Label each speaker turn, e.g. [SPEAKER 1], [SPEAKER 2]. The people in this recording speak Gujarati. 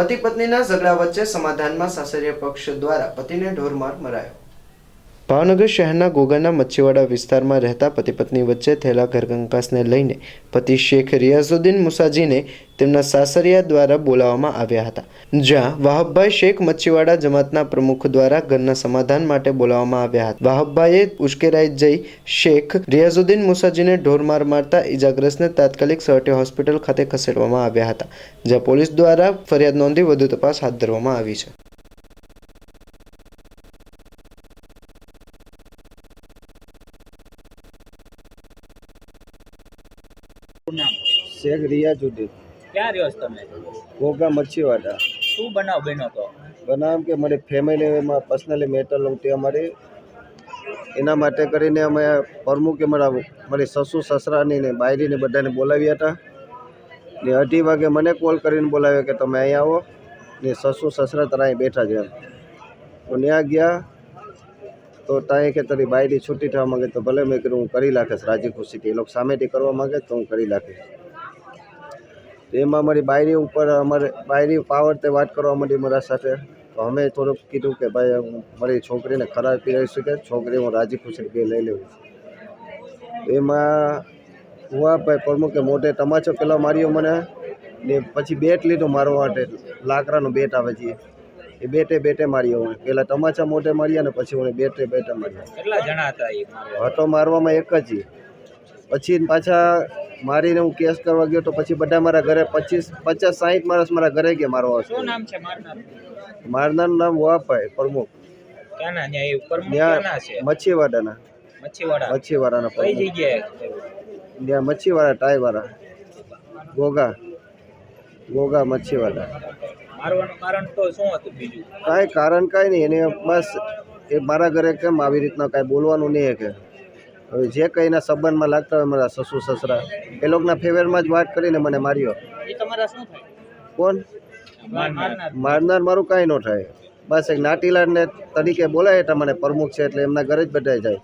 [SPEAKER 1] પતિ પત્નીના ઝઘડા વચ્ચે સમાધાનમાં સાસરીય પક્ષ દ્વારા પતિને ઢોરમાર મરાયો. ભાવનગર શહેરના ગોગાના મચ્છીવાડા વિસ્તારમાં રહેતા પતિ પત્ની વચ્ચે થયેલા ઘરકંકાસને લઈને પતિ શેખ રિયાઝુદ્દીન મુસાજીને તેમના સાસરિયા દ્વારા બોલાવવામાં આવ્યા હતા. જ્યાં વાહબભાઈ શેખ મચ્છીવાડા જમાતના પ્રમુખ દ્વારા ઘરના સમાધાન માટે બોલાવવામાં આવ્યા હતા. વાહબભાઈએ ઉશ્કેરાઈ જઈ શેખ રિયાઝુદ્દીન મુસાજીને ઢોરમાર મારતા ઇજાગ્રસ્તને તાત્કાલિક સહટી હોસ્પિટલ ખાતે ખસેડવામાં આવ્યા હતા, જ્યાં પોલીસ દ્વારા ફરિયાદ નોંધી વધુ તપાસ હાથ ધરવામાં આવી છે.
[SPEAKER 2] નામ?
[SPEAKER 3] શેખ રિયાજુદ્દીન
[SPEAKER 2] ક્યાં રહ્યો છો તમે?
[SPEAKER 3] ઘોઘા મચ્છીવાડા
[SPEAKER 2] શું બનાવ બન્યો તો
[SPEAKER 3] બનાવ કે મારી ફેમિલીમાં પર્સનલી મેટર તે અમારી એના માટે કરીને અમે પ્રમુખે મારા મારી સસુ સસરાની ને બાયરીને બધાને બોલાવ્યા હતા. ને અઢી વાગે મને કોલ કરીને બોલાવ્યો કે તમે અહીં આવો. ને સસુ સસરા તારા અહીં બેઠા છે એમ. તો ત્યાં ગયા તો ત્યાં કે તારી બાયરી છૂટી થવા માંગે તો ભલે મેં કીધું, હું કરી નાખીશ રાજી ખુશીથી એ લોકો સામેથી કરવા માંગે તો હું કરી નાખીશ. એમાં મારી બાયરી ઉપર અમારે બાયરી પાવર તે વાત કરવા માંડી મારા સાથે. તો અમે થોડુંક કીધું કે ભાઈ, હું મારી છોકરીને ખરાબ પીરાઈ શકે, છોકરી હું રાજી ખુશી બે લઈ લેવું એમાં હુઆ ભાઈ પ્રમુખે મોઢે તમાચો પેલા માર્યો મને ને પછી બેટ લીધું મારવા માટે લાકડાનું બેટ આવે છે એ બેટે બેટે માર્યો હું પહેલાં તમાચા મોઢે માર્યા ને પછી હું બેટે બેટે માર્યા.
[SPEAKER 2] કેટલા જણા હતા એ
[SPEAKER 3] મારવામાં એક જ પછી પાછા મારીને હું કેસ કરવા ગયો તો પછી બધા મારા ઘરે પચીસ પચાસ સાહીઠ માણસ મારા ઘરે ગયા મારવા
[SPEAKER 2] શું નામ છે મારનાર?
[SPEAKER 3] મારનારનું નામ વાપાય પ્રમુખ. મચ્છીવાડાના.
[SPEAKER 2] મચ્છીવાડા.
[SPEAKER 3] મચ્છીવાડાના પ્રમુખ. ત્યાં મચ્છીવાડા ટાઈવાળા ગોગા. ગોગા મચ્છીવાડા.
[SPEAKER 2] મારવાનું કારણ તો શું હતું બીજું?
[SPEAKER 3] કાંઈ કારણ કાંઈ નહીં. એને બસ એ મારા ઘરે કેમ આવી રીતના કાંઈ બોલવાનું નહીં કે હવે જે કંઈ એના સંબંધમાં લાગતા હોય મારા સસુ સસરા એ લોકોના ફેવરમાં જ વાત કરીને મને માર્યો.
[SPEAKER 2] એ તમારા શું થાય?
[SPEAKER 3] કોણ?
[SPEAKER 2] મારનાર.
[SPEAKER 3] મારનાર મારું કાંઈ ન થાય. બસ એક નાટીલાડને તરીકે બોલાય એટલે મને પ્રમુખ છે એટલે એમના ઘરે જ બધાય જાય.